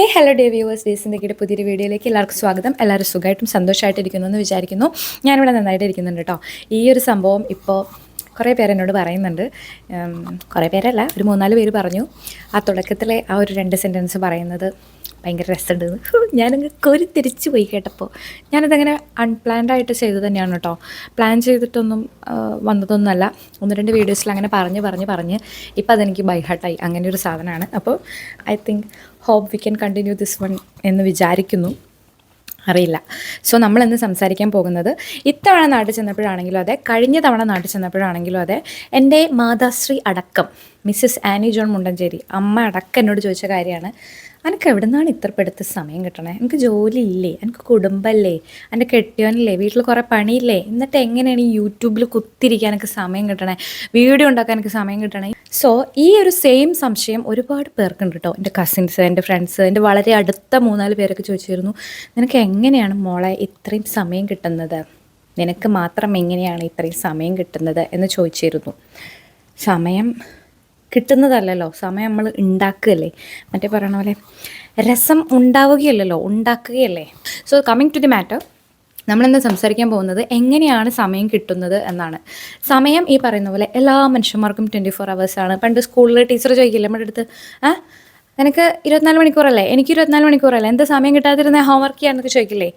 ഹേ hello day viewers ഡേസിന്റെ പുതിയൊരു വീഡിയോയിലേക്ക് എല്ലാവർക്കും സ്വാഗതം. എല്ലാവരും സുഖമായിട്ടും സന്തോഷമായിട്ടിരിക്കുന്നു എന്ന് വിചാരിക്കുന്നു. ഞാനിവിടെ നന്നായിട്ട് ഇരിക്കുന്നുണ്ട് കേട്ടോ. ഈ ഒരു സംഭവം ഇപ്പോൾ കുറേ പേരെന്നോട് പറയുന്നുണ്ട്. കുറേ പേരല്ല ഒരു മൂന്നാൽ പേര് പറഞ്ഞു. ആ തുടക്കത്തിലെ ആ ഒരു രണ്ട് സെന്റൻസ് പറയുന്നത് ഭയങ്കര രസമുണ്ട്. ഞാനങ്ങ് കൊരി തിരിച്ചു പോയി കേട്ടപ്പോൾ ഞാനതങ്ങനെ അൺപ്ലാൻഡ് ആയിട്ട് ചെയ്തത് തന്നെയാണ് കേട്ടോ പ്ലാൻ ചെയ്തിട്ടൊന്നും വന്നതൊന്നുമല്ല. ഒന്ന് രണ്ട് വീഡിയോസിൽ അങ്ങനെ പറഞ്ഞ് പറഞ്ഞ് പറഞ്ഞ് ഇപ്പം അതെനിക്ക് ബൈഹാർട്ടായി അങ്ങനെ ഒരു സാധനമാണ്. അപ്പോൾ I think hope we can continue this one എന്ന് വിചാരിക്കുന്നു. അറിയില്ല. സോ നമ്മൾ ഇന്ന് സംസാരിക്കാൻ പോകുന്നത് ഇത്തവണ നാട്ടിൽ ചെന്നപ്പോഴാണെങ്കിലും അതെ കഴിഞ്ഞ തവണ നാട്ടിൽ ചെന്നപ്പോഴാണെങ്കിലും അതെ എന്റെ മാതാശ്രീ അടക്കം മിസ്സസ് ആനി ജോൺ മുണ്ടഞ്ചേരി അമ്മ അടക്കം എന്നോട് ചോദിച്ച കാര്യമാണ്. എനിക്ക് എവിടെ നിന്നാണ് ഇത്രപ്പെടുത്ത് സമയം കിട്ടണേ? എനിക്ക് ജോലി ഇല്ലേ എനിക്ക് കുടുംബമല്ലേ എന്റെ കെട്ടിയോനില്ലേ? വീട്ടിൽ കുറേ പണിയില്ലേ? എന്നിട്ട് എങ്ങനെയാണ് ഈ യൂട്യൂബിൽ കുത്തിരിക്കാൻ എനിക്ക് സമയം കിട്ടണേ? വീഡിയോ ഉണ്ടാക്കാൻ എനിക്ക് സമയം കിട്ടണേ? സോ ഈ ഒരു സെയിം സംശയം ഒരുപാട് പേർക്കുണ്ട് കേട്ടോ എന്റെ കസിൻസ് എന്റെ ഫ്രണ്ട്സ് എന്റെ വളരെ അടുത്ത മൂന്നാൽ പേരൊക്കെ ചോദിച്ചിരുന്നു നിനക്ക് എങ്ങനെയാണ് മോളെ ഇത്രയും സമയം കിട്ടുന്നത്? നിനക്ക് മാത്രം എങ്ങനെയാണ് ഇത്രയും സമയം കിട്ടുന്നത്? എന്ന് ചോദിച്ചിരുന്നു. സമയം കിട്ടുന്നതല്ലല്ലോ. സമയം നമ്മൾ ഉണ്ടാക്കുകയല്ലേ? മറ്റേ പറയണ പോലെ രസം ഉണ്ടാവുകയല്ലല്ലോ ഉണ്ടാക്കുകയല്ലേ? So coming to the matter നമ്മളിന്ന് സംസാരിക്കാൻ പോകുന്നത് എങ്ങനെയാണ് സമയം കിട്ടുന്നത് എന്നാണ്. സമയം ഈ പറയുന്ന പോലെ എല്ലാ മനുഷ്യന്മാർക്കും ട്വന്റി ഫോർ ആണ്. പണ്ട് സ്കൂളിൽ ടീച്ചർ ചോദിക്കില്ല നമ്മുടെ അടുത്ത് ആ നിനക്ക് ഇരുപത്തിനാല് മണിക്കൂറല്ലേ? എനിക്ക് ഇരുപത്തിനാല് മണിക്കൂറല്ലേ? എന്താ സമയം കിട്ടാതിരുന്ന ഹോംവർക്ക് ചെയ്യാന്നൊക്കെ ചോദിക്കില്ലേ?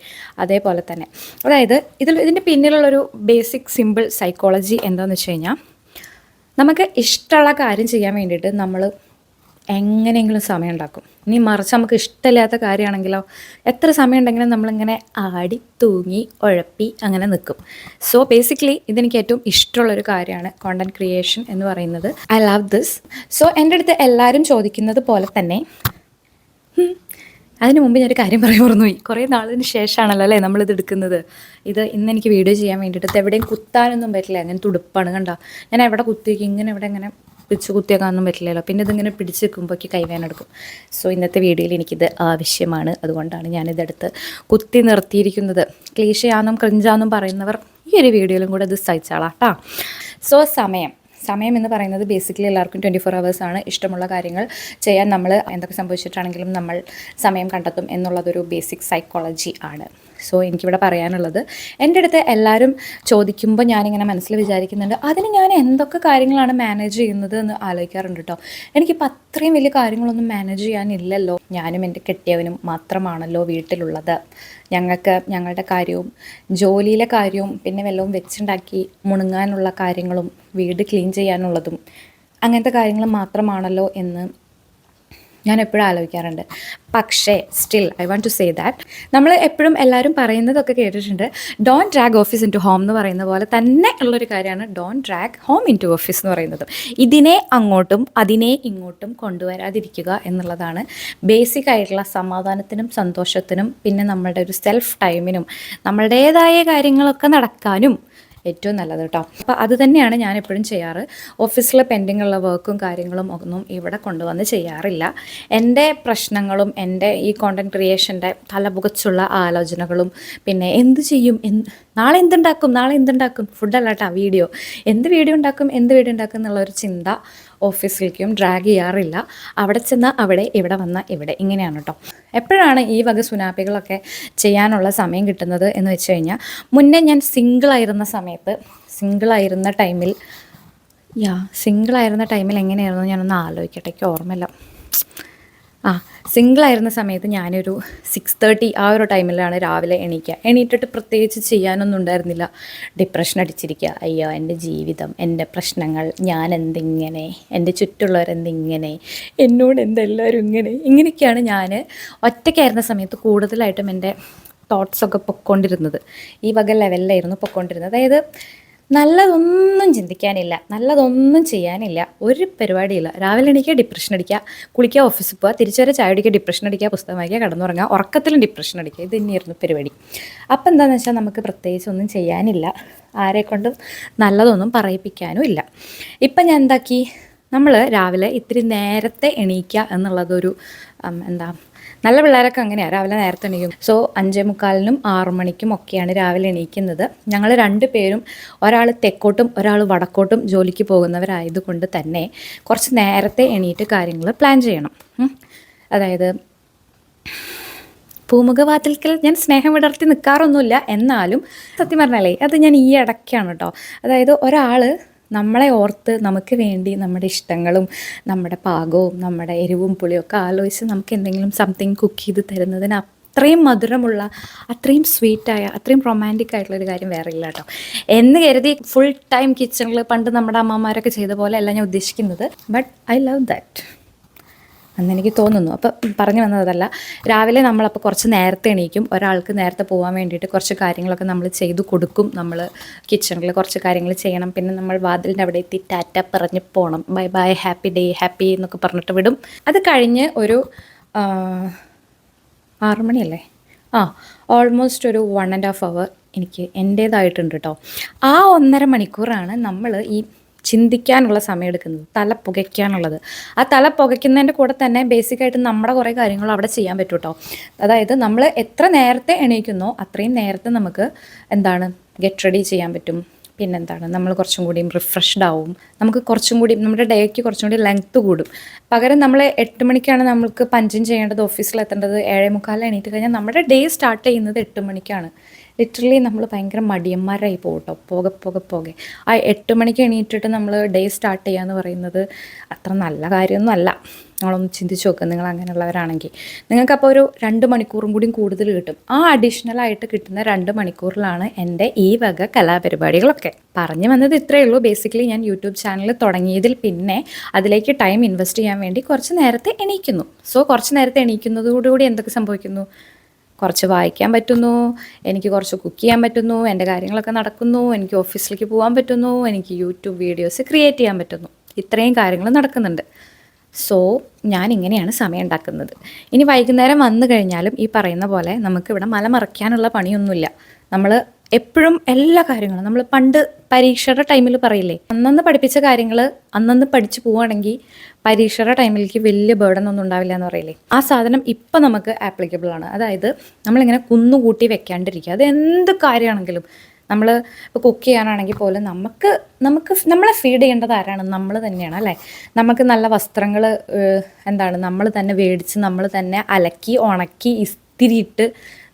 അതേപോലെ തന്നെ. അതായത് ഇതിൽ ഇതിന്റെ പിന്നിലുള്ളൊരു ബേസിക് സിമ്പിൾ സൈക്കോളജി എന്താണെന്ന് വെച്ച് കഴിഞ്ഞാൽ നമുക്ക് ഇഷ്ടമുള്ള കാര്യം ചെയ്യാൻ വേണ്ടിയിട്ട് നമ്മൾ എങ്ങനെയെങ്കിലും സമയം ഉണ്ടാക്കും ഇനി മറിച്ച് നമുക്ക് ഇഷ്ടമില്ലാത്ത കാര്യമാണെങ്കിലോ എത്ര സമയം ഉണ്ടെങ്കിലും നമ്മളിങ്ങനെ ആടി തൂങ്ങി ഉഴപ്പി അങ്ങനെ നിൽക്കും. സോ ബേസിക്കലി ഇതെനിക്ക് ഏറ്റവും ഇഷ്ടമുള്ളൊരു കാര്യമാണ് കോണ്ടന്റ് ക്രിയേഷൻ എന്ന് പറയുന്നത്. ഐ ലവ് ദിസ് സോ എന്റെ അടുത്ത് എല്ലാവരും ചോദിക്കുന്നത് പോലെ തന്നെ. അതിന് മുമ്പ് ഞാനൊരു കാര്യം പറയാൻ മറന്നുപോയി. കുറേ നാളിന് ശേഷമാണല്ലോ അല്ലേ നമ്മളിത് എടുക്കുന്നത്. ഇത് ഇന്ന് എനിക്ക് വീഡിയോ ചെയ്യാൻ വേണ്ടിയിട്ട് എവിടെയും കുത്താനൊന്നും പറ്റില്ല. ഞാൻ തുടുപ്പാണ് കണ്ടോ? ഞാൻ എവിടെ കുത്തിയേക്കും ഇങ്ങനെ എവിടെ ഇങ്ങനെ പിടിച്ച് കുത്തിയേക്കാനൊന്നും പറ്റില്ലല്ലോ. പിന്നെ ഇതിങ്ങനെ പിടിച്ച് വെക്കുമ്പോഴേക്ക് കൈവേനെടുക്കും സോ ഇന്നത്തെ വീഡിയോയിൽ എനിക്കിത് ആവശ്യമാണ്. അതുകൊണ്ടാണ് ഞാനിതെടുത്ത് കുത്തി നിർത്തിയിരിക്കുന്നത്. ക്ലീശയാന്നും ക്രിഞ്ചാന്നും പറയുന്നവർ ഈ ഒരു വീഡിയോയിലും കൂടെ ഇത് സഹിച്ചാളാട്ടാ സോ സമയം. സമയം എന്ന് പറയുന്നത് ബേസിക്കലി എല്ലാവർക്കും ട്വന്റി ഫോർ ആണ് ഇഷ്ടമുള്ള കാര്യങ്ങൾ ചെയ്യാൻ നമ്മൾ എന്തൊക്കെ സംഭവിച്ചിട്ടാണെങ്കിലും നമ്മൾ സമയം കണ്ടെത്തും എന്നുള്ളതൊരു ബേസിക് സൈക്കോളജി ആണ്. സോ എനിക്കിവിടെ പറയാനുള്ളത് എന്റെ അടുത്ത് എല്ലാവരും ചോദിക്കുമ്പോൾ ഞാനിങ്ങനെ മനസ്സിൽ വിചാരിക്കുന്നുണ്ട് അതിന് ഞാൻ എന്തൊക്കെ കാര്യങ്ങളാണ് മാനേജ് ചെയ്യുന്നത് എന്ന് ആലോചിക്കാറുണ്ട് കേട്ടോ എനിക്കിപ്പോൾ അത്രയും വലിയ കാര്യങ്ങളൊന്നും മാനേജ് ചെയ്യാനില്ലല്ലോ. ഞാനും എന്റെ കെട്ടിയവനും മാത്രമാണല്ലോ വീട്ടിലുള്ളത്. ഞങ്ങൾക്ക് ഞങ്ങളുടെ കാര്യവും ജോലിയിലെ കാര്യവും പിന്നെ വല്ലതും വെച്ചുണ്ടാക്കി മുണുങ്ങാനുള്ള കാര്യങ്ങളും വീട് ക്ലീൻ ചെയ്യാനുള്ളതും അങ്ങനത്തെ കാര്യങ്ങൾ മാത്രമാണല്ലോ എന്ന് ഞാൻ എപ്പോഴും ആലോചിക്കാറുണ്ട്. പക്ഷേ still I want to say that നമ്മൾ എപ്പോഴും എല്ലാവരും പറയുന്നതൊക്കെ കേട്ടിട്ടുണ്ട്. Don't drag office into home എന്ന് പറയുന്ന പോലെ തന്നെ ഉള്ളൊരു കാര്യമാണ് don't drag home into office എന്ന് പറയുന്നത്. ഇതിനെ അങ്ങോട്ടും അതിനെ ഇങ്ങോട്ടും കൊണ്ടുവരാതിരിക്കുക എന്നുള്ളതാണ്. ബേസിക് ആയിട്ടുള്ള സമാധാനത്തിനും സന്തോഷത്തിനും പിന്നെ നമ്മളുടെ ഒരു സെൽഫ് ടൈമിനും നമ്മളുടേതായ കാര്യങ്ങളൊക്കെ നടക്കാനും ഏറ്റവും നല്ലത് കേട്ടോ. അപ്പോൾ അത് തന്നെയാണ് ഞാൻ എപ്പോഴും ചെയ്യാറ്. ഓഫീസിലെ പെൻഡിങ് ഉള്ള വർക്കും കാര്യങ്ങളും ഒന്നും ഇവിടെ കൊണ്ടുവന്ന് ചെയ്യാറില്ല. എന്റെ പ്രശ്നങ്ങളും എന്റെ ഈ കോണ്ടന്റ് ക്രിയേഷന്റെ തലപുകച്ചുള്ള ആലോചനകളും പിന്നെ എന്ത് ചെയ്യും എന്ത് നാളെ എന്തുണ്ടാക്കും? നാളെ എന്തുണ്ടാക്കും? ഫുഡല്ല കേട്ടോ വീഡിയോ. എന്ത് വീഡിയോ ഉണ്ടാക്കും? എന്ത് വീഡിയോ ഉണ്ടാക്കും എന്നുള്ളൊരു ചിന്ത ഓഫീസിലേക്കും ഡ്രാഗ് ചെയ്യാറില്ല. അവിടെ ചെന്ന് അവിടെ ഇവിടെ വന്ന ഇവിടെ. ഇങ്ങനെയാണ് കേട്ടോ എപ്പോഴാണ് ഈ വക സുനാപ്പികളൊക്കെ ചെയ്യാനുള്ള സമയം കിട്ടുന്നത് എന്ന് വെച്ച് കഴിഞ്ഞാൽ മുന്നേ ഞാൻ സിംഗിളായിരുന്ന സമയത്ത് സിംഗിളായിരുന്ന ടൈമിൽ യാ സിംഗിളായിരുന്ന ടൈമിൽ എങ്ങനെയായിരുന്നു? ഞാനൊന്ന് ആലോചിക്കട്ടെ എനിക്ക് ഓർമ്മയില്ല. ആ സിംഗിളായിരുന്ന സമയത്ത് ഞാനൊരു സിക്സ് തേർട്ടി ആ ഒരു ടൈമിലാണ് രാവിലെ എണീക്കുക എണീറ്റിട്ട് പ്രത്യേകിച്ച് ചെയ്യാനൊന്നും ഉണ്ടായിരുന്നില്ല. ഡിപ്രഷൻ അടിച്ചിരിക്കുക അയ്യോ എന്റെ ജീവിതം എന്റെ പ്രശ്നങ്ങൾ ഞാൻ എന്തിങ്ങനെ എന്റെ ചുറ്റുള്ളവരെന്തിങ്ങനെ എന്നോട് എന്തെല്ലാവരും ഇങ്ങനെ ഇങ്ങനെയൊക്കെയാണ് ഞാൻ ഒറ്റയ്ക്കായിരുന്ന സമയത്ത് കൂടുതലായിട്ടും എന്റെ തോട്ട്സൊക്കെ പൊക്കോണ്ടിരുന്നത്. ഈ വക ലെവലിലായിരുന്നു പൊക്കോണ്ടിരുന്നത്. അതായത് നല്ലതൊന്നും ചിന്തിക്കാനില്ല നല്ലതൊന്നും ചെയ്യാനില്ല ഒരു പരിപാടിയില്ല. രാവിലെ എണീക്കുക ഡിപ്രഷൻ അടിക്കുക കുളിക്കുക ഓഫീസിൽ പോവുക തിരിച്ചു വരെ ചായ അടിക്കുക ഡിപ്രഷൻ അടിക്കുക പുസ്തകം വായിക്കുക കടന്നുറങ്ങുക ഉറക്കത്തിലും ഡിപ്രഷൻ അടിക്കുക ഇത് തന്നെയായിരുന്നു പരിപാടി. അപ്പം എന്താണെന്ന് വെച്ചാൽ നമുക്ക് പ്രത്യേകിച്ച് ഒന്നും ചെയ്യാനില്ല. ആരെക്കൊണ്ടും നല്ലതൊന്നും പറയിപ്പിക്കാനും ഇല്ല. ഇപ്പം ഞാൻ എന്താക്കി? നമ്മൾ രാവിലെ ഇത്തിരി നേരത്തെ എണീക്കുക എന്നുള്ളതൊരു എന്താ നല്ല പിള്ളേരൊക്കെ അങ്ങനെയാണ് രാവിലെ നേരത്തെ എണീക്കും. സോ അഞ്ചേ മുക്കാലിനും ആറു മണിക്കും ഒക്കെയാണ് രാവിലെ എണീക്കുന്നത്. ഞങ്ങൾ രണ്ട് പേരും ഒരാൾ തെക്കോട്ടും ഒരാൾ വടക്കോട്ടും ജോലിക്ക് പോകുന്നവരായതുകൊണ്ട് തന്നെ കുറച്ച് നേരത്തെ എണീറ്റ് കാര്യങ്ങൾ പ്ലാൻ ചെയ്യണം. അതായത് പൂമുഖവാതിൽക്കൽ ഞാൻ സ്നേഹം വിടർത്തി നിൽക്കാറൊന്നുമില്ല എന്നാലും സത്യം പറഞ്ഞാലേ അത് ഞാൻ ഈ ഇടയ്ക്കാണ് കേട്ടോ അതായത് ഒരാൾ നമ്മളെ ഓർത്ത് നമുക്ക് വേണ്ടി നമ്മുടെ ഇഷ്ടങ്ങളും നമ്മുടെ പാകവും നമ്മുടെ എരിവും പുളിയൊക്കെ ആലോചിച്ച് നമുക്ക് എന്തെങ്കിലും സംതിങ് കുക്ക് ചെയ്ത് തരുന്നതിന് അത്രയും മധുരമുള്ള അത്രയും സ്വീറ്റായ അത്രയും റൊമാന്റിക് ആയിട്ടുള്ള ഒരു കാര്യം വേറെ ഇല്ല കേട്ടോ. എന്ന് കരുതി ഫുൾ ടൈം കിച്ചണിൽ പണ്ട് നമ്മുടെ അമ്മമാരൊക്കെ ചെയ്ത പോലെ അല്ല ഞാൻ ഉദ്ദേശിക്കുന്നത്. ബട്ട് ഐ ലവ് ദാറ്റ് അന്ന് എനിക്ക് തോന്നുന്നു. അപ്പോൾ പറഞ്ഞു വന്നതല്ല രാവിലെ നമ്മളപ്പോൾ കുറച്ച് നേരത്തെ എണീക്കും. ഒരാൾക്ക് നേരത്തെ പോകാൻ വേണ്ടിയിട്ട് കുറച്ച് കാര്യങ്ങളൊക്കെ നമ്മൾ ചെയ്തു കൊടുക്കും നമ്മൾ കിച്ചണിൽ കുറച്ച് കാര്യങ്ങൾ ചെയ്യണം. പിന്നെ നമ്മൾ വാതിലിന്റെ അവിടെ എത്തി ടാറ്റ പറഞ്ഞ് പോകണം bye bye happy day happy എന്നൊക്കെ പറഞ്ഞിട്ട് വിടും. അത് കഴിഞ്ഞ് ഒരു ആറ് മണിയല്ലേ? ആ ഓൾമോസ്റ്റ് ഒരു വൺ ആൻഡ് ഹാഫ് അവർ എനിക്ക് എന്റേതായിട്ടുണ്ട് കേട്ടോ ആ ഒന്നര മണിക്കൂറാണ് നമ്മൾ ഈ ചിന്തിക്കാനുള്ള സമയം എടുക്കുന്നത് തല പുകയ്ക്കാനുള്ളത്. ആ തല പുകയ്ക്കുന്നതിന്റെ കൂടെ തന്നെ ബേസിക്കായിട്ട് നമ്മുടെ കുറേ കാര്യങ്ങൾ അവിടെ ചെയ്യാൻ പറ്റും കേട്ടോ അതായത് നമ്മൾ എത്ര നേരത്തെ എണീക്കുന്നോ അത്രയും നേരത്തെ നമുക്ക് എന്താണ് ഗെറ്റ് റെഡി ചെയ്യാൻ പറ്റും. പിന്നെന്താണ്? നമ്മൾ കുറച്ചും കൂടിയും റിഫ്രഷ്ഡ് ആവും. നമുക്ക് കുറച്ചും കൂടി നമ്മുടെ ഡേക്ക് കുറച്ചും കൂടി ലെങ്ത്ത് കൂടും. പകരം നമ്മൾ എട്ട് മണിക്കാണ് നമുക്ക് പഞ്ചിങ് ചെയ്യേണ്ടത് ഓഫീസിൽ എത്തേണ്ടത് ഏഴേ മുക്കാലിൽ എണീറ്റ് കഴിഞ്ഞാൽ നമ്മുടെ ഡേ സ്റ്റാർട്ട് ചെയ്യുന്നത് എട്ട് മണിക്കാണ്. ലിറ്ററലി നമ്മൾ ഭയങ്കര മടിയന്മാരായി പോകും കേട്ടോ പോകെ പോകെ പോകെ. ആ എട്ട് മണിക്ക് എണീറ്റിട്ട് നമ്മൾ ഡേ സ്റ്റാർട്ട് ചെയ്യുക എന്ന് പറയുന്നത് അത്ര നല്ല കാര്യമൊന്നും അല്ല നമ്മളൊന്ന് ചിന്തിച്ച് നോക്കുക നിങ്ങൾ അങ്ങനെയുള്ളവരാണെങ്കിൽ നിങ്ങൾക്ക് അപ്പോൾ ഒരു രണ്ട് മണിക്കൂറും കൂടിയും കൂടുതൽ കിട്ടും. ആ അഡീഷണൽ ആയിട്ട് കിട്ടുന്ന രണ്ട് മണിക്കൂറിലാണ് എന്റെ ഈ വക കലാപരിപാടികളൊക്കെ. പറഞ്ഞു വന്നത് ഇത്രയേ ഉള്ളൂ. ബേസിക്കലി ഞാൻ യൂട്യൂബ് ചാനൽ തുടങ്ങിയതിൽ പിന്നെ അതിലേക്ക് ടൈം ഇൻവെസ്റ്റ് ചെയ്യാൻ വേണ്ടി കുറച്ച് നേരത്തെ എണീക്കുന്നു. സോ കുറച്ച് നേരത്തെ എണീക്കുന്നതോടുകൂടി എന്തൊക്കെ സംഭവിക്കുന്നു? കുറച്ച് വായിക്കാൻ പറ്റുന്നു എനിക്ക് കുറച്ച് കുക്ക് ചെയ്യാൻ പറ്റുന്നു എന്റെ കാര്യങ്ങളൊക്കെ നടക്കുന്നു എനിക്ക് ഓഫീസിലേക്ക് പോകാൻ പറ്റുന്നു എനിക്ക് യൂട്യൂബ് വീഡിയോസ് ക്രിയേറ്റ് ചെയ്യാൻ പറ്റുന്നു. ഇത്രയും കാര്യങ്ങൾ നടക്കുന്നുണ്ട്. സോ ഞാൻ ഇങ്ങനെയാണ് സമയം ഉണ്ടാക്കുന്നത്. ഇനി വൈകുന്നേരം വന്നു കഴിഞ്ഞാലും ഈ പറയുന്ന പോലെ നമുക്കിവിടെ മലമറയ്ക്കാനുള്ള പണിയൊന്നുമില്ല. നമ്മൾ എപ്പോഴും എല്ലാ കാര്യങ്ങളും നമ്മൾ പണ്ട് പരീക്ഷയുടെ ടൈമിൽ പറയില്ലേ അന്നന്ന് പഠിപ്പിച്ച കാര്യങ്ങൾ അന്നന്ന് പഠിച്ചു പോവുകയാണെങ്കിൽ പരീക്ഷയുടെ ടൈമിലേക്ക് വലിയ ബേർഡൻ ഒന്നും ഉണ്ടാവില്ല എന്ന് പറയില്ലേ. ആ സാധനം ഇപ്പം നമുക്ക് ആപ്ലിക്കബിൾ ആണ്. അതായത് നമ്മളിങ്ങനെ കുന്നുകൂട്ടി വെക്കാണ്ടിരിക്കുക. അത് എന്ത് കാര്യമാണെങ്കിലും നമ്മൾ ഇപ്പോൾ കുക്ക് ചെയ്യാനാണെങ്കിൽ പോലും നമുക്ക് നമുക്ക് നമ്മളെ ഫീഡ് ചെയ്യേണ്ടത് ആരാണ്? നമ്മൾ തന്നെയാണ് അല്ലേ? നമുക്ക് നല്ല വസ്ത്രങ്ങൾ എന്താണ്? നമ്മൾ തന്നെ മേടിച്ച് നമ്മൾ തന്നെ അലക്കി ഉണക്കി ഇസ്തിരിയിട്ട്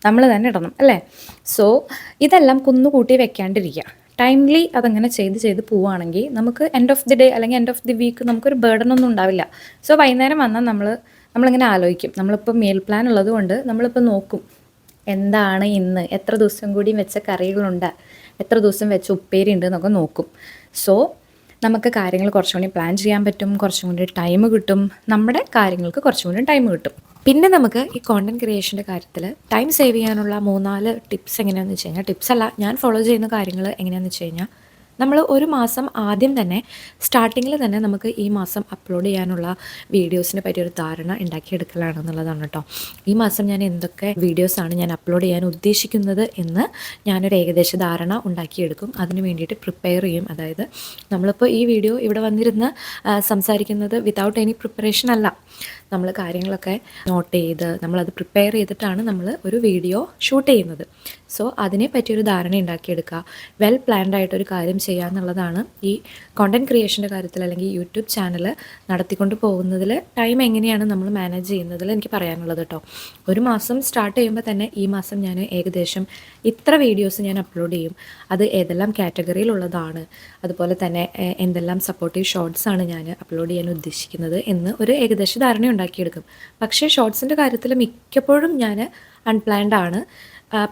നമ്മൾ തന്നെ ഇടണം അല്ലേ? സോ ഇതെല്ലാം കുന്നുകൂട്ടി വെക്കാണ്ടിരിക്കുക. ടൈംലി അതങ്ങനെ ചെയ്ത് ചെയ്ത് പോവുകയാണെങ്കിൽ നമുക്ക് എൻഡ് ഓഫ് ദി ഡേ അല്ലെങ്കിൽ എൻഡ് ഓഫ് ദി വീക്ക് നമുക്കൊരു ബേർഡൻ ഒന്നും ഉണ്ടാവില്ല. സോ വൈകുന്നേരം വന്നാൽ നമ്മൾ നമ്മളിങ്ങനെ ആലോചിക്കും. നമ്മളിപ്പോൾ മേൽ പ്ലാൻ ഉള്ളത് കൊണ്ട് നമ്മളിപ്പോൾ നോക്കും. എന്താണ് ഇന്ന്? എത്ര ദിവസം കൂടി വെച്ച കറികളുണ്ട്? എത്ര ദിവസം വെച്ച ഉപ്പേരി ഉണ്ട് എന്നൊക്കെ നോക്കും. സോ നമുക്ക് കാര്യങ്ങൾ കുറച്ചും കൂടി പ്ലാൻ ചെയ്യാൻ പറ്റും. കുറച്ചും കൂടി ടൈം കിട്ടും. നമ്മുടെ കാര്യങ്ങൾക്ക് കുറച്ചും കൂടി ടൈം കിട്ടും. പിന്നെ നമുക്ക് ഈ കോണ്ടന്റ് ക്രിയേഷന്റെ കാര്യത്തിൽ ടൈം സേവ് ചെയ്യാനുള്ള മൂന്നാൽ ടിപ്സ് എങ്ങനെയാണെന്ന് വെച്ച് കഴിഞ്ഞാൽ ടിപ്സ് അല്ല ഞാൻ ഫോളോ ചെയ്യുന്ന കാര്യങ്ങൾ എങ്ങനെയാണെന്ന് വെച്ച് കഴിഞ്ഞാൽ നമ്മൾ ഒരു മാസം ആദ്യം തന്നെ സ്റ്റാർട്ടിങ്ങിൽ തന്നെ നമുക്ക് ഈ മാസം അപ്ലോഡ് ചെയ്യാനുള്ള വീഡിയോസിനെ പറ്റി ഒരു ധാരണ ഉണ്ടാക്കിയെടുക്കലാണെന്നുള്ളതാണ് കേട്ടോ ഈ മാസം ഞാൻ എന്തൊക്കെ വീഡിയോസാണ് ഞാൻ അപ്ലോഡ് ചെയ്യാൻ ഉദ്ദേശിക്കുന്നത് എന്ന് ഞാനൊരു ഏകദേശ ധാരണ ഉണ്ടാക്കിയെടുക്കും. അതിന് വേണ്ടിയിട്ട് പ്രിപ്പയർ ചെയ്യും. അതായത് നമ്മളിപ്പോൾ ഈ വീഡിയോ ഇവിടെ വന്നിരുന്ന് സംസാരിക്കുന്നത് വിതൗട്ട് എനി പ്രിപ്പറേഷൻ അല്ല. നമ്മൾ കാര്യങ്ങളൊക്കെ നോട്ട് ചെയ്ത് നമ്മളത് പ്രിപ്പയർ ചെയ്തിട്ടാണ് നമ്മൾ ഒരു വീഡിയോ ഷൂട്ട് ചെയ്യുന്നത്. സോ അതിനെ പറ്റിയൊരു ധാരണ ഉണ്ടാക്കിയെടുക്കുക. വെൽ പ്ലാൻഡ് ആയിട്ടൊരു കാര്യം ചെയ്യുക എന്നുള്ളതാണ് ഈ കോണ്ടന്റ് ക്രിയേഷന്റെ കാര്യത്തിൽ അല്ലെങ്കിൽ യൂട്യൂബ് ചാനൽ നടത്തിക്കൊണ്ട് പോകുന്നതിൽ ടൈം എങ്ങനെയാണ് നമ്മൾ മാനേജ് ചെയ്യുന്നതിൽ എനിക്ക് പറയാനുള്ളത് കേട്ടോ ഒരു മാസം സ്റ്റാർട്ട് ചെയ്യുമ്പോൾ തന്നെ ഈ മാസം ഞാൻ ഏകദേശം ഇത്ര വീഡിയോസ് ഞാൻ അപ്ലോഡ് ചെയ്യും. അത് ഏതെല്ലാം കാറ്റഗറിയിലുള്ളതാണ് അതുപോലെ തന്നെ എന്തെല്ലാം സപ്പോർട്ടീവ് ഷോർട്സ് ആണ് ഞാൻ അപ്ലോഡ് ചെയ്യാൻ ഉദ്ദേശിക്കുന്നത് എന്ന് ഒരു ഏകദേശ ധാരണ ഉണ്ടാക്കിയെടുക്കും. പക്ഷേ ഷോർട്സിന്റെ കാര്യത്തിൽ മിക്കപ്പോഴും ഞാൻ അൺപ്ലാൻഡ് ആണ്.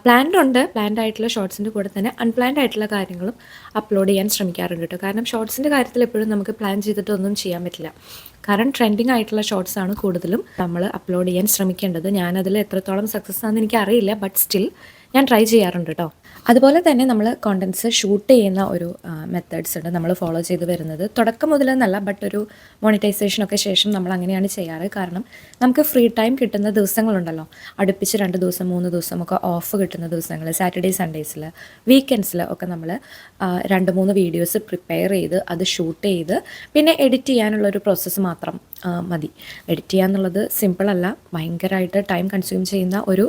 പ്ലാൻഡ് ഉണ്ട്. പ്ലാൻഡ് ആയിട്ടുള്ള ഷോർട്സിന്റെ കൂടെ തന്നെ അൺപ്ലാൻഡ് ആയിട്ടുള്ള കാര്യങ്ങളും അപ്ലോഡ് ചെയ്യാൻ ശ്രമിക്കാറുണ്ട് കേട്ടോ. കാരണം ഷോർട്സിന്റെ കാര്യത്തിൽ എപ്പോഴും നമുക്ക് പ്ലാൻ ചെയ്തിട്ടൊന്നും ചെയ്യാൻ പറ്റില്ല. കാരണം ട്രെൻഡിങ് ആയിട്ടുള്ള ഷോർട്സ് ആണ് കൂടുതലും നമ്മൾ അപ്ലോഡ് ചെയ്യാൻ ശ്രമിക്കേണ്ടത്. ഞാനതിൽ എത്രത്തോളം സക്സസ് ആണെന്ന് എനിക്ക് അറിയില്ല ബട്ട് സ്റ്റിൽ ഞാൻ ട്രൈ ചെയ്യാറുണ്ട് കേട്ടോ. അതുപോലെ തന്നെ നമ്മൾ കോണ്ടൻസ് ഷൂട്ട് ചെയ്യുന്ന ഒരു മെത്തേഡ്സ് ഉണ്ട്. നമ്മൾ ഫോളോ ചെയ്ത് വരുന്നത്. തുടക്കം മുതൽ എന്നല്ല ബട്ട് ഒരു മോണിറ്റൈസേഷനൊക്കെ ശേഷം നമ്മൾ അങ്ങനെയാണ് ചെയ്യാറ്. കാരണം നമുക്ക് ഫ്രീ ടൈം കിട്ടുന്ന ദിവസങ്ങളുണ്ടല്ലോ. അടുപ്പിച്ച് രണ്ട് ദിവസം മൂന്ന് ദിവസം ഒക്കെ ഓഫ് കിട്ടുന്ന ദിവസങ്ങൾ സാറ്റർഡേ സൺഡേസിൽ വീക്കെൻഡ്സിൽ ഒക്കെ നമ്മൾ രണ്ട് മൂന്ന് വീഡിയോസ് പ്രിപ്പയർ ചെയ്ത് അത് ഷൂട്ട് ചെയ്ത് പിന്നെ എഡിറ്റ് ചെയ്യാനുള്ള ഒരു പ്രോസസ്സ് മാത്രം മതി. എഡിറ്റ് ചെയ്യാന്നുള്ളത് സിമ്പിളല്ല ഭയങ്കരമായിട്ട് ടൈം കൺസ്യൂം ചെയ്യുന്ന ഒരു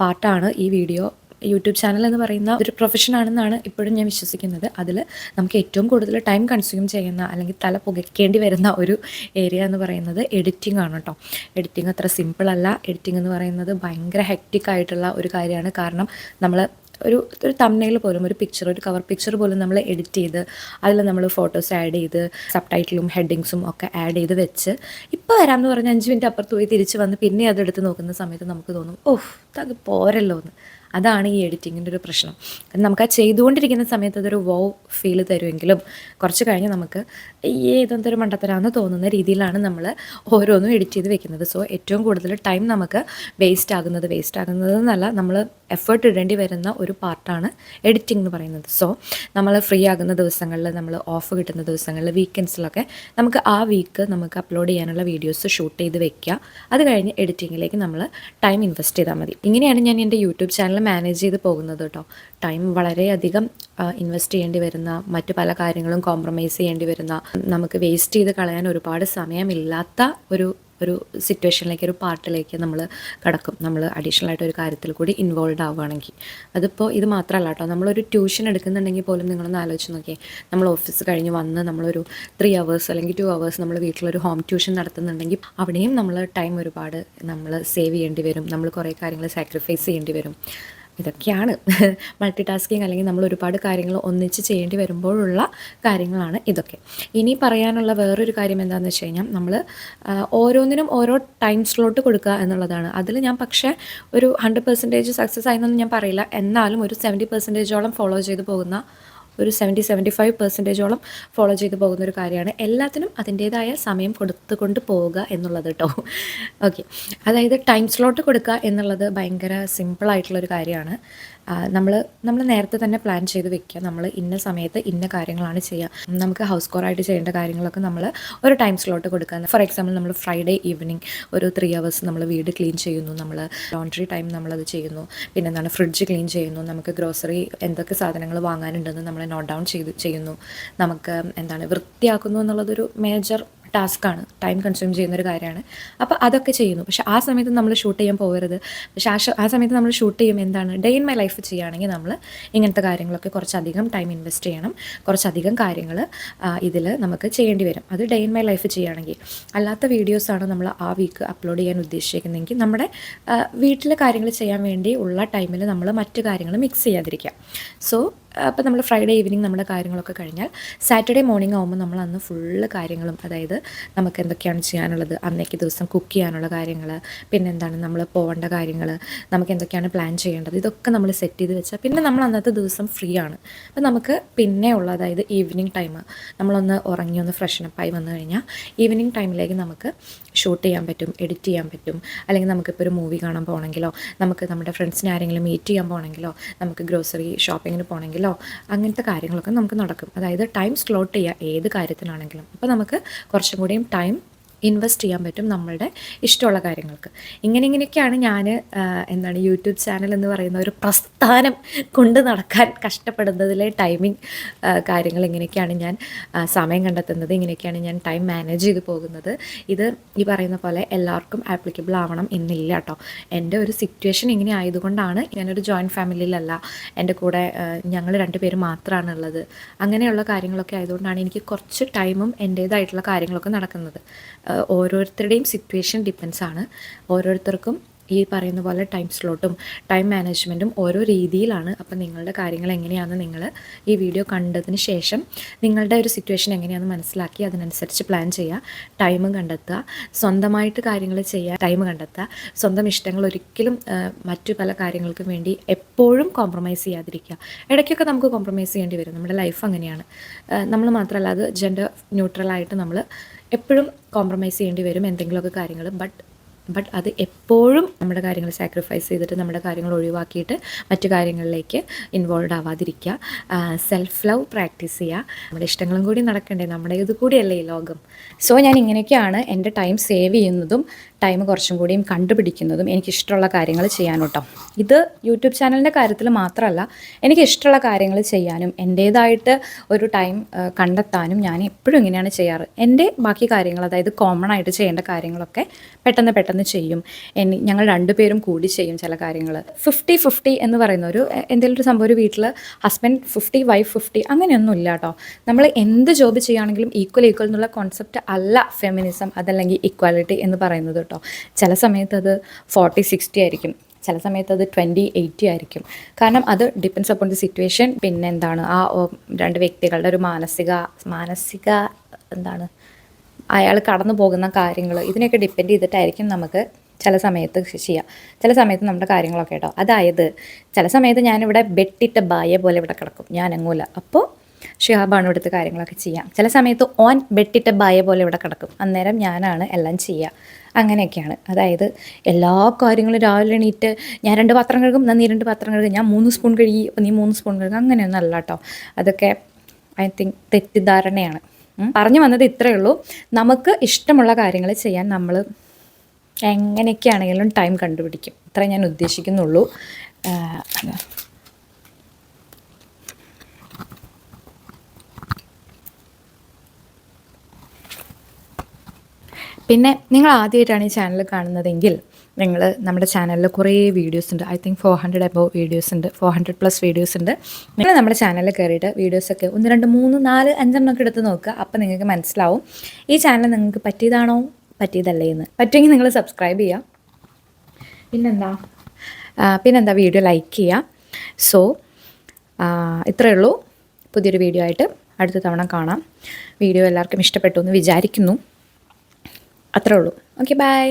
പാർട്ടാണ് ഈ വീഡിയോ യൂട്യൂബ് ചാനൽ എന്ന് പറയുന്ന ഒരു പ്രൊഫഷൻ ആണെന്നാണ് ഇപ്പോഴും ഞാൻ വിശ്വസിക്കുന്നത്. അതിൽ നമുക്ക് ഏറ്റവും കൂടുതൽ ടൈം കൺസ്യൂം ചെയ്യുന്ന അല്ലെങ്കിൽ തല പുകയ്ക്കേണ്ടി വരുന്ന ഒരു ഏരിയ എന്ന് പറയുന്നത് എഡിറ്റിംഗ് ആണ് കേട്ടോ എഡിറ്റിംഗ് അത്ര സിമ്പിൾ അല്ല. എഡിറ്റിംഗ് എന്ന് പറയുന്നത് ഭയങ്കര ഹെക്റ്റിക് ആയിട്ടുള്ള ഒരു കാര്യമാണ്. കാരണം നമ്മൾ ഒരു ഒരു തമ്മനയിൽ പോലും ഒരു പിക്ചർ ഒരു കവർ പിക്ചർ പോലും നമ്മൾ എഡിറ്റ് ചെയ്ത് അതിൽ നമ്മൾ ഫോട്ടോസ് ആഡ് ചെയ്ത് സബ് ടൈറ്റിലും ഹെഡിങ്സും ഒക്കെ ആഡ് ചെയ്ത് വെച്ച് ഇപ്പോൾ വരാമെന്ന് പറഞ്ഞ് അഞ്ച് മിനിറ്റ് അപ്പുറത്ത് പോയി തിരിച്ച് വന്ന് പിന്നെ അതെടുത്ത് നോക്കുന്ന സമയത്ത് നമുക്ക് തോന്നും ഓഹ് അത് പോരല്ലോ എന്ന് അതാണ് ഈ എഡിറ്റിങ്ങിന്റെ ഒരു പ്രശ്നം. നമുക്ക് ആ ചെയ്തുകൊണ്ടിരിക്കുന്ന സമയത്ത് അതൊരു വോ ഫീൽ തരുമെങ്കിലും കുറച്ച് കഴിഞ്ഞ് നമുക്ക് ഈ ഇതെന്തൊരു മണ്ടത്തരാന്ന് തോന്നുന്ന രീതിയിലാണ് നമ്മൾ ഓരോന്നും എഡിറ്റ് ചെയ്ത് വെക്കുന്നത്. സോ ഏറ്റവും കൂടുതൽ ടൈം നമുക്ക് വേസ്റ്റ് ആകുന്നത്. വേസ്റ്റ് ആകുന്നത് എന്നല്ല നമ്മൾ എഫേർട്ട് ഇടേണ്ടി വരുന്ന ഒരു പാർട്ടാണ് എഡിറ്റിംഗ് എന്ന് പറയുന്നത്. സോ നമ്മൾ ഫ്രീ ആകുന്ന ദിവസങ്ങളിൽ നമ്മൾ ഓഫ് കിട്ടുന്ന ദിവസങ്ങളിൽ വീക്കെൻഡ്സിലൊക്കെ നമുക്ക് ആ വീക്ക് നമുക്ക് അപ്ലോഡ് ചെയ്യാനുള്ള വീഡിയോസ് ഷൂട്ട് ചെയ്ത് വെക്കുക അത് കഴിഞ്ഞ് എഡിറ്റിങ്ങിലേക്ക് നമ്മൾ ടൈം ഇൻവെസ്റ്റ് ചെയ്താൽ മതി. ഇങ്ങനെയാണ് ഞാൻ എന്റെ യൂട്യൂബ് ചാനൽ മാനേജ് ചെയ്ത് പോകുന്നത് കേട്ടോ ടൈം വളരെയധികം ഇൻവെസ്റ്റ് ചെയ്യേണ്ടി വരുന്ന മറ്റു പല കാര്യങ്ങളും കോംപ്രമൈസ് ചെയ്യേണ്ടി വരുന്ന നമുക്ക് വേസ്റ്റ് ചെയ്ത് കളയാൻ ഒരുപാട് സമയമില്ലാത്ത ഒരു ഒരു സിറ്റുവേഷനിലേക്ക് ഒരു പാർട്ടിലേക്ക് നമ്മൾ കടക്കും. നമ്മൾ അഡീഷണൽ ആയിട്ട് ഒരു കാര്യത്തിൽ കൂടി ഇൻവോൾവ് ആവുകയാണെങ്കിൽ. അതിപ്പോൾ ഇത് മാത്രമല്ല കേട്ടോ നമ്മളൊരു ട്യൂഷൻ എടുക്കുന്നുണ്ടെങ്കിൽ പോലും നിങ്ങളൊന്ന് ആലോചിച്ച് നോക്കിയേ. നമ്മൾ ഓഫീസ് കഴിഞ്ഞ് വന്ന് നമ്മളൊരു ത്രീ അവേഴ്സ് അല്ലെങ്കിൽ ടു അവേഴ്സ് നമ്മൾ വീട്ടിലൊരു ഹോം ട്യൂഷൻ നടത്തുന്നുണ്ടെങ്കിൽ അവിടെയും നമ്മൾ ടൈം ഒരുപാട് നമ്മൾ സേവ് ചെയ്യേണ്ടി വരും. നമ്മൾ കുറേ കാര്യങ്ങൾ സാക്രിഫൈസ് ചെയ്യേണ്ടി വരും. ഇതൊക്കെയാണ് മൾട്ടി ടാസ്കിങ് അല്ലെങ്കിൽ നമ്മൾ ഒരുപാട് കാര്യങ്ങൾ ഒന്നിച്ച് ചെയ്യേണ്ടി വരുമ്പോഴുള്ള കാര്യങ്ങളാണ് ഇതൊക്കെ. ഇനി പറയാനുള്ള വേറൊരു കാര്യം എന്താണെന്ന് വെച്ച് കഴിഞ്ഞാൽ നമ്മൾ ഓരോന്നിനും ഓരോ ടൈം സ്ലോട്ട് കൊടുക്കുക എന്നുള്ളതാണ്. അതിൽ ഞാൻ പക്ഷേ ഒരു ഹൺഡ്രഡ് പെർസെന്റേജ് സക്സസ് ആയെന്നൊന്നും ഞാൻ പറയില്ല. എന്നാലും ഒരു സെവന്റി പെർസെന്റേജോളം ഫോളോ ചെയ്ത് പോകുന്ന ഒരു സെവന്റി സെവന്റി ഫൈവ് പെർസെന്റേജോളം ഫോളോ ചെയ്ത് പോകുന്ന ഒരു കാര്യമാണ്. എല്ലാത്തിനും അതിന്റേതായ സമയം കൊടുത്തുകൊണ്ട് പോവുക എന്നുള്ളത് കേട്ടോ ഓക്കെ അതായത് ടൈം സ്ലോട്ട് കൊടുക്കുക എന്നുള്ളത് ഭയങ്കര സിമ്പിളായിട്ടുള്ളൊരു കാര്യമാണ്. നമ്മൾ നമ്മൾ നേരത്തെ തന്നെ പ്ലാൻ ചെയ്ത് വെക്കുക. നമ്മൾ ഇന്ന സമയത്ത് ഇന്ന കാര്യങ്ങളാണ് ചെയ്യുക നമുക്ക് ഹൗസ് കോറായിട്ട് ചെയ്യേണ്ട കാര്യങ്ങളൊക്കെ നമ്മൾ ഒരു ടൈം സ്ലോട്ട് കൊടുക്കുക. ഫോർ എക്സാമ്പിൾ നമ്മൾ ഫ്രൈഡേ ഈവനിങ് ഒരു ത്രീ അവേഴ്സ് നമ്മൾ വീട് ക്ലീൻ ചെയ്യുന്നു. നമ്മൾ ലോണ്ട്രി ടൈം നമ്മളത് ചെയ്യുന്നു. പിന്നെ എന്താണ്? ഫ്രിഡ്ജ് ക്ലീൻ ചെയ്യുന്നു. നമുക്ക് ഗ്രോസറി എന്തൊക്കെ സാധനങ്ങൾ വാങ്ങാനുണ്ടെന്ന് നമ്മൾ നോട്ട് ഡൗൺ ചെയ്ത് ചെയ്യുന്നു. നമുക്ക് എന്താണ്? വൃത്തിയാക്കുന്നു എന്നുള്ളതൊരു മേജർ ടാസ്ക്കാണ്. ടൈം കൺസ്യൂം ചെയ്യുന്ന ഒരു കാര്യമാണ്. അപ്പോൾ അതൊക്കെ ചെയ്യുന്നു. പക്ഷെ ആ സമയത്ത് നമ്മൾ ഷൂട്ട് ചെയ്യാൻ പോകരുത്. പക്ഷെ ആ ആ സമയത്ത് നമ്മൾ ഷൂട്ട് ചെയ്യും എന്താണ്? ഡേ ഇൻ മൈ ലൈഫ് ചെയ്യുകയാണെങ്കിൽ നമ്മൾ ഇങ്ങനത്തെ കാര്യങ്ങളൊക്കെ കുറച്ചധികം ടൈം ഇൻവെസ്റ്റ് ചെയ്യണം. കുറച്ചധികം കാര്യങ്ങൾ ഇതിൽ നമുക്ക് ചെയ്യേണ്ടി വരും. അത് ഡേ ഇൻ മൈ ലൈഫ് ചെയ്യുകയാണെങ്കിൽ. അല്ലാത്ത വീഡിയോസാണ് നമ്മൾ ആ വീക്ക് അപ്ലോഡ് ചെയ്യാൻ ഉദ്ദേശിക്കുന്നതെങ്കിൽ നമ്മുടെ വീട്ടിലെ കാര്യങ്ങൾ ചെയ്യാൻ വേണ്ടി ഉള്ള ടൈമിൽ നമ്മൾ മറ്റു കാര്യങ്ങൾ മിക്സ് ചെയ്യാതിരിക്കുക. സോ അപ്പോൾ നമ്മൾ ഫ്രൈഡേ ഈവനിങ് നമ്മുടെ കാര്യങ്ങളൊക്കെ കഴിഞ്ഞാൽ സാറ്റർഡേ മോർണിംഗ് ആകുമ്പോൾ നമ്മൾ അന്ന് ഫുള്ള് കാര്യങ്ങളും അതായത് നമുക്ക് എന്തൊക്കെയാണ് ചെയ്യാനുള്ളത് അന്നേക്ക് ദിവസം കുക്ക് ചെയ്യാനുള്ള കാര്യങ്ങൾ പിന്നെ എന്താണ് നമ്മൾ പോകേണ്ട കാര്യങ്ങൾ നമുക്ക് എന്തൊക്കെയാണ് പ്ലാൻ ചെയ്യേണ്ടത് ഇതൊക്കെ നമ്മൾ സെറ്റ് ചെയ്ത് വെച്ചാൽ പിന്നെ നമ്മൾ അന്നത്തെ ദിവസം ഫ്രീ ആണ്. അപ്പോൾ നമുക്ക് പിന്നെ ഉള്ള അതായത് ഈവനിങ് ടൈം നമ്മളൊന്ന് ഉറങ്ങി ഒന്ന് ഫ്രഷനപ്പായി വന്നു കഴിഞ്ഞാൽ ഈവനിങ് ടൈമിലേക്ക് നമുക്ക് ഷൂട്ട് ചെയ്യാൻ പറ്റും എഡിറ്റ് ചെയ്യാൻ പറ്റും. അല്ലെങ്കിൽ നമുക്കിപ്പോൾ ഒരു മൂവി കാണാൻ പോകണമെങ്കിലോ നമുക്ക് നമ്മുടെ ഫ്രണ്ട്സിനെ ആരെങ്കിലും മീറ്റ് ചെയ്യാൻ പോകണമെങ്കിലോ നമുക്ക് ഗ്രോസറി ഷോപ്പിങ്ങിന് പോകണമെങ്കിലോ അങ്ങനത്തെ കാര്യങ്ങളൊക്കെ നമുക്ക് നടക്കും. അതായത് ടൈം സ്ലോട്ട് ചെയ്യുക ഏത് കാര്യത്തിനാണെങ്കിലും. അപ്പോൾ നമുക്ക് കുറച്ചും കൂടിയും ടൈം ഇൻവെസ്റ്റ് ചെയ്യാൻ പറ്റും നമ്മളുടെ ഇഷ്ടമുള്ള കാര്യങ്ങൾക്ക്. ഇങ്ങനെ ഇങ്ങനെയൊക്കെയാണ് ഞാൻ എന്താണ് യൂട്യൂബ് ചാനൽ എന്ന് പറയുന്ന ഒരു പ്രസ്ഥാനം കൊണ്ട് നടക്കാൻ കഷ്ടപ്പെടുന്നതിലെ ടൈമിങ് കാര്യങ്ങൾ ഇങ്ങനെയൊക്കെയാണ് ഞാൻ സമയം കണ്ടെത്തുന്നത്. ഇങ്ങനെയൊക്കെയാണ് ഞാൻ ടൈം മാനേജ് ചെയ്ത് പോകുന്നത്. ഇത് ഈ പറയുന്ന പോലെ എല്ലാവർക്കും ആപ്ലിക്കബിൾ ആവണം എന്നില്ല കേട്ടോ എന്റെ ഒരു സിറ്റുവേഷൻ ഇങ്ങനെ ആയതുകൊണ്ടാണ് ഞാനൊരു ജോയിന്റ് ഫാമിലിയിലല്ല എന്റെ കൂടെ ഞങ്ങൾ രണ്ടുപേരും മാത്രമാണ് ഉള്ളത്. അങ്ങനെയുള്ള കാര്യങ്ങളൊക്കെ ആയതുകൊണ്ടാണ് എനിക്ക് കുറച്ച് ടൈമും എന്റേതായിട്ടുള്ള കാര്യങ്ങളൊക്കെ നടക്കുന്നത്. ഓരോരുത്തരുടെയും സിറ്റുവേഷൻ ഡിപ്പെൻസ് ആണ്. ഓരോരുത്തർക്കും ഈ പറയുന്ന പോലെ ടൈം സ്ലോട്ടും ടൈം മാനേജ്മെന്റും ഓരോ രീതിയിലാണ് അപ്പം നിങ്ങളുടെ കാര്യങ്ങൾ എങ്ങനെയാണെന്ന് നിങ്ങൾ ഈ വീഡിയോ കണ്ടതിന് ശേഷം നിങ്ങളുടെ ഒരു സിറ്റുവേഷൻ എങ്ങനെയാണെന്ന് മനസ്സിലാക്കി അതിനനുസരിച്ച് പ്ലാൻ ചെയ്യുക ടൈമും കണ്ടെത്തുക സ്വന്തമായിട്ട് കാര്യങ്ങൾ ചെയ്യുക ടൈം കണ്ടെത്തുക. സ്വന്തം ഇഷ്ടങ്ങൾ ഒരിക്കലും മറ്റു പല കാര്യങ്ങൾക്കും വേണ്ടി എപ്പോഴും കോംപ്രമൈസ് ചെയ്യാതിരിക്കുക. ഇടയ്ക്കൊക്കെ നമുക്ക് കോംപ്രമൈസ് ചെയ്യേണ്ടി വരും. നമ്മുടെ ലൈഫ് അങ്ങനെയാണ്. നമ്മൾ മാത്രമല്ല അത് ജെൻഡർ ന്യൂട്രലായിട്ട് നമ്മൾ എപ്പോഴും കോംപ്രമൈസ് ചെയ്യേണ്ടി വരും എന്തെങ്കിലുമൊക്കെ കാര്യങ്ങൾ. ബട്ട് ബട്ട് അത് എപ്പോഴും നമ്മുടെ കാര്യങ്ങൾ സാക്രിഫൈസ് ചെയ്തിട്ട് നമ്മുടെ കാര്യങ്ങൾ ഒഴിവാക്കിയിട്ട് മറ്റു കാര്യങ്ങളിലേക്ക് ഇൻവോൾവ് ആവാതിരിക്കുക. സെൽഫ് ലവ് പ്രാക്ടീസ് ചെയ്യുക. നമ്മുടെ ഇഷ്ടങ്ങളും കൂടി നടക്കണ്ടേ? നമ്മുടെ ഇത് കൂടിയല്ലേ ഈ ലോകം? സോ ഞാൻ ഇങ്ങനെയൊക്കെയാണ് എന്റെ ടൈം സേവ് ചെയ്യുന്നതും ടൈം കുറച്ചും കൂടിയും കണ്ടുപിടിക്കുന്നതും എനിക്കിഷ്ടമുള്ള കാര്യങ്ങൾ ചെയ്യാനും കേട്ടോ ഇത് യൂട്യൂബ് ചാനലിന്റെ കാര്യത്തിൽ മാത്രമല്ല എനിക്ക് ഇഷ്ടമുള്ള കാര്യങ്ങൾ ചെയ്യാനും എന്റേതായിട്ട് ഒരു ടൈം കണ്ടെത്താനും ഞാൻ എപ്പോഴും ഇങ്ങനെയാണ് ചെയ്യാറ്. എന്റെ ബാക്കി കാര്യങ്ങൾ അതായത് കോമൺ ആയിട്ട് ചെയ്യേണ്ട കാര്യങ്ങളൊക്കെ പെട്ടെന്ന് പെട്ടെന്ന് ചെയ്യും. എനി ഞങ്ങൾ രണ്ടുപേരും കൂടി ചെയ്യും ചില കാര്യങ്ങൾ. ഫിഫ്റ്റി ഫിഫ്റ്റി എന്ന് പറയുന്ന ഒരു എന്തെങ്കിലും ഒരു സംഭവം ഒരു വീട്ടിൽ ഹസ്ബൻഡ് ഫിഫ്റ്റി വൈഫ് ഫിഫ്റ്റി അങ്ങനെയൊന്നും ഇല്ല കേട്ടോ. നമ്മൾ എന്ത് ജോബ് ചെയ്യുകയാണെങ്കിലും ഈക്വൽ ഈക്വൽ എന്നുള്ള കോൺസെപ്റ്റ് അല്ല ഫെമിനിസം അതല്ലെങ്കിൽ ഇക്വാലിറ്റി എന്ന് പറയുന്നത്. കേട്ടോ. ചില സമയത്ത് അത് ഫോർട്ടി സിക്സ്റ്റി ആയിരിക്കും. ചില സമയത്ത് അത് ട്വന്റി എയ്റ്റി ആയിരിക്കും. കാരണം അത് ഡിപ്പെൻസ് അപ്പോൺ ദി സിറ്റുവേഷൻ പിന്നെ എന്താണ്? ആ രണ്ട് വ്യക്തികളുടെ ഒരു മാനസിക മാനസിക എന്താണ്? അയാൾ കടന്നു പോകുന്ന കാര്യങ്ങൾ ഇതിനൊക്കെ ഡിപ്പെൻഡ് ചെയ്തിട്ടായിരിക്കും നമുക്ക് ചില സമയത്ത് ചെയ്യാം. ചില സമയത്ത് നമ്മുടെ കാര്യങ്ങളൊക്കെ കേട്ടോ. അതായത് ചില സമയത്ത് ഞാനിവിടെ ബെട്ടിട്ട ബായ പോലെ ഇവിടെ കിടക്കും. ഞാൻ അങ്ങൂല അപ്പോൾ ഷിഹാബാണ് ഇവിടുത്തെ കാര്യങ്ങളൊക്കെ ചെയ്യാം. ചില സമയത്ത് ഓൻ ബെട്ടിട്ട ബായ പോലെ ഇവിടെ കിടക്കും. അന്നേരം ഞാനാണ് എല്ലാം ചെയ്യുക അങ്ങനെയൊക്കെയാണ്. അതായത് എല്ലാ കാര്യങ്ങളും രാവിലെ എണീറ്റ് ഞാൻ രണ്ട് പാത്രം കഴുകും എന്നാൽ നീ രണ്ട് പാത്രം കഴുകും. ഞാൻ മൂന്ന് സ്പൂൺ കഴുകി നീ മൂന്ന് സ്പൂൺ കഴുകും. അങ്ങനെയൊന്നും അല്ല കേട്ടോ അതൊക്കെ ഐ തിങ്ക് തെറ്റിദ്ധാരണയാണ്. പറഞ്ഞു വന്നത് ഇത്രയേ ഉള്ളൂ. നമുക്ക് ഇഷ്ടമുള്ള കാര്യങ്ങൾ ചെയ്യാൻ നമ്മൾ എങ്ങനെയൊക്കെയാണെങ്കിലും ടൈം കണ്ടുപിടിക്കും. ഇത്രേ ഞാൻ ഉദ്ദേശിക്കുന്നുള്ളൂ. പിന്നെ നിങ്ങൾ ആദ്യമായിട്ടാണ് ഈ ചാനൽ കാണുന്നതെങ്കിൽ നിങ്ങൾ നമ്മുടെ ചാനലിൽ കുറേ വീഡിയോസ് ഉണ്ട്. I think four hundred above videos ഉണ്ട്. ഫോർ ഹൺഡ്രഡ് പ്ലസ് വീഡിയോസ് ഉണ്ട്. നിങ്ങൾ നമ്മുടെ ചാനലിൽ കയറിയിട്ട് വീഡിയോസൊക്കെ ഒന്ന് രണ്ട് മൂന്ന് നാല് അഞ്ചെണ്ണമൊക്കെ എടുത്ത് നോക്കുക. അപ്പോൾ നിങ്ങൾക്ക് മനസ്സിലാവും. ഈ ചാനൽ നിങ്ങൾക്ക് പറ്റിയതാണോ? പറ്റിയതല്ലേ എന്ന്. പറ്റുമെങ്കിൽ നിങ്ങൾ സബ്സ്ക്രൈബ് ചെയ്യുക. പിന്നെന്താ? പിന്നെന്താ? വീഡിയോ ലൈക്ക് ചെയ്യുക. സോ ഇത്രയേ ഉള്ളൂ. പുതിയൊരു വീഡിയോ ആയിട്ട് അടുത്ത തവണ കാണാം. വീഡിയോ എല്ലാവർക്കും ഇഷ്ടപ്പെട്ടു എന്ന് വിചാരിക്കുന്നു. അത്രേ ഉള്ളൂ. Okay bye